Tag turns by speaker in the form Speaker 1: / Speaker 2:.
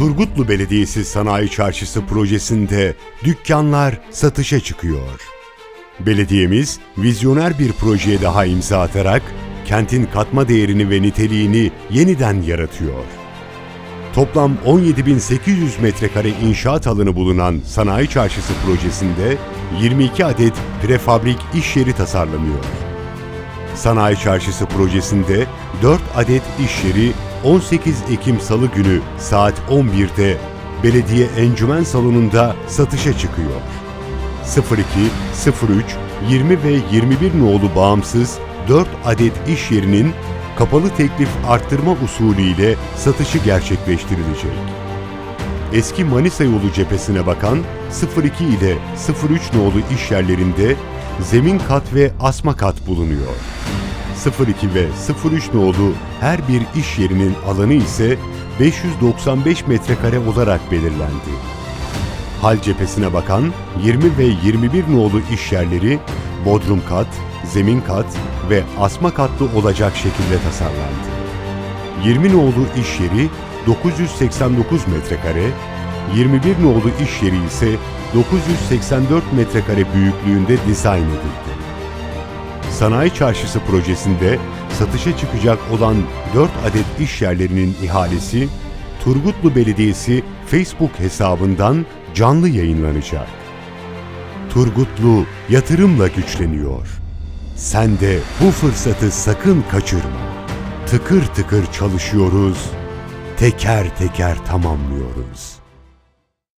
Speaker 1: Turgutlu Belediyesi Sanayi Çarşısı projesinde dükkanlar satışa çıkıyor. Belediyemiz vizyoner bir projeye daha imza atarak kentin katma değerini ve niteliğini yeniden yaratıyor. Toplam 17.800 metrekare inşaat alanı bulunan Sanayi Çarşısı projesinde 22 adet prefabrik iş yeri tasarlanıyor. Sanayi Çarşısı projesinde 4 adet iş yeri 18 Ekim Salı günü saat 11'de Belediye Encümen Salonu'nda satışa çıkıyor. 02, 03, 20 ve 21 nolu bağımsız 4 adet iş yerinin kapalı teklif arttırma usulüyle satışı gerçekleştirilecek. Eski Manisa yolu cephesine bakan 02 ile 03 nolu iş yerlerinde zemin kat ve asma kat bulunuyor. 02 ve 03 nolu her bir iş yerinin alanı ise 595 metrekare olarak belirlendi. Hal cephesine bakan 20 ve 21 nolu iş yerleri bodrum kat, zemin kat ve asma katlı olacak şekilde tasarlandı. 20 nolu iş yeri 989 metrekare, 21 nolu iş yeri ise 984 metrekare büyüklüğünde dizayn edildi. Sanayi Çarşısı projesinde satışa çıkacak olan 4 adet iş yerlerinin ihalesi Turgutlu Belediyesi Facebook hesabından canlı yayınlanacak. Turgutlu yatırımla güçleniyor. Sen de bu fırsatı sakın kaçırma. Tıkır tıkır çalışıyoruz, teker teker tamamlıyoruz.